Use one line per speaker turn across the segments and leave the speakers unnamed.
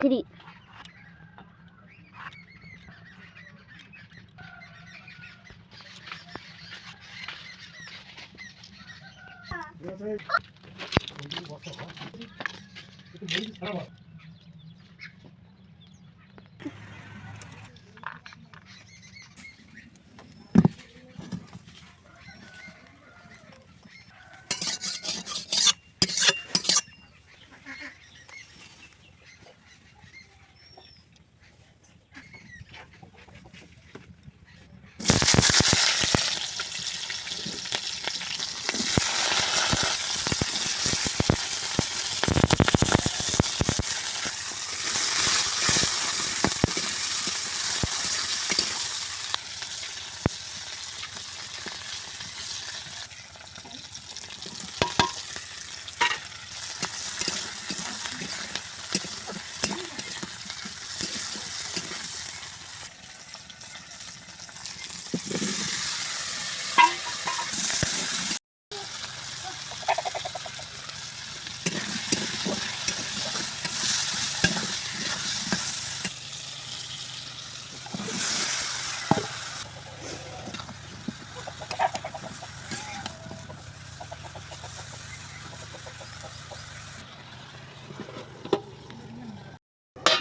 Three Thank you.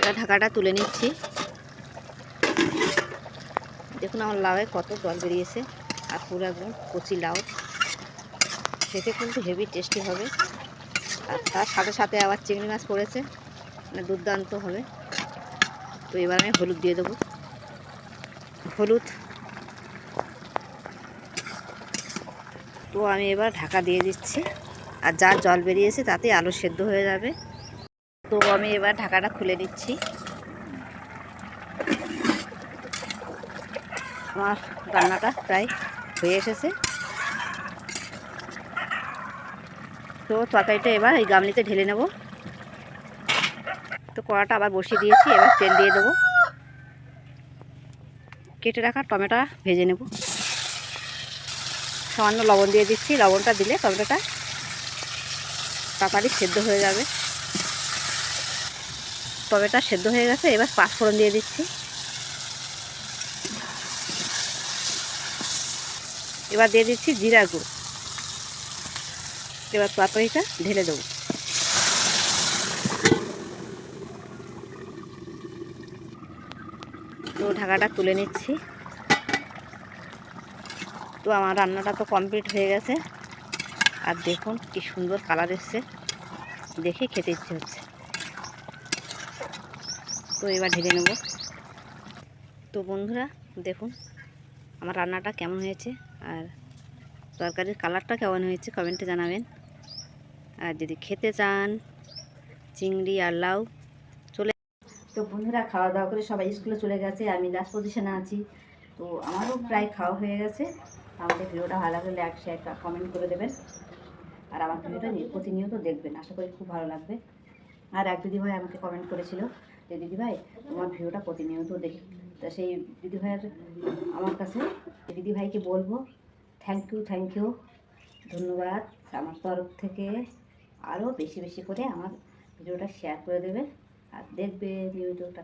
এবার ঢাকাটা তুলে নিচ্ছি। দেখুন আমার লাউয়ে কত জল বেরিয়েছে, আর পুরো একদম কচি লাউ। খেতে কিন্তু হেভি টেস্টি হবে। আর তার সাথে সাথে আবার চিংড়ি মাছ পড়েছে মানে দুর্দান্ত হবে। তো এবার আমি হলুদ দিয়ে দেবো। হলুদ। তো আমি এবার ঢাকা দিয়ে দিচ্ছি। আর যা জল বেরিয়েছে তাতে আলু সেদ্ধ হয়ে যাবে। তো আমি এবার ঢাকাটা খুলে নিচ্ছি। আমার রান্নাটা প্রায় হয়ে এসেছে। তো তরকারিটা এবার এই গামলিতে ঢেলে নেব। তো কড়াটা আবার বসিয়ে দিয়েছি, এবার তেল দিয়ে দেবো। কেটে রাখা টমেটো ভেজে নেব। সামান্য লবণ দিয়ে দিচ্ছি। লবণটা দিলে টমেটোটা তাড়াতাড়ি সেদ্ধ হয়ে যাবে। টমেটো সেদ্ধ হয়ে গেছে, এবার পাঁচফোড়ন দিয়ে দিচ্ছি। এবার দিয়ে দিচ্ছি জিরা গুঁড়ো। এবার তরকারিটা ঢেলে দেবো। তো ঢাকাটা তুলে নিচ্ছি। তো আমার রান্নাটা তো কমপ্লিট হয়ে গেছে। আর দেখুন কি সুন্দর কালার এসছে। দেখে খেতে ইচ্ছে হচ্ছে। তো এবার ঢেলে নেব। তো বন্ধুরা, দেখুন, আমার রান্নাটা কেমন হয়েছে আর তরকারির কালারটা কেমন হয়েছে কমেন্টে জানাবেন। আর যদি খেতে চান, চিংড়ি আর লাউ, চলে তো বন্ধুরা খাওয়া দাওয়া করে সবাই স্কুলে চলে গেছে, আমি লাস্ট পজিশনে আছি। তো আমারও প্রায় খাওয়া হয়ে গেছে। আমাদের ভিডিওটা ভালো লাগলে এক শেয়ার কমেন্ট করে দেবেন। আর আমার ভিডিওটা প্রতিনিয়ত দেখবেন। আশা করি খুব ভালো লাগবে। আর এক দিদিভাই আমাকে কমেন্ট করেছিল যে, দিদিভাই, তোমার ভিডিওটা প্রতিনিয়ত দেখি। তা সেই দিদিভাইয়ের, আমার কাছে দিদিভাইকে বলব থ্যাংক ইউ থ্যাংক ইউ ধন্যবাদ। আমার তরফ থেকে আরও বেশি বেশি করে আমার ভিডিওটা শেয়ার করে দেবে। আর দেখবে ভিডিওটা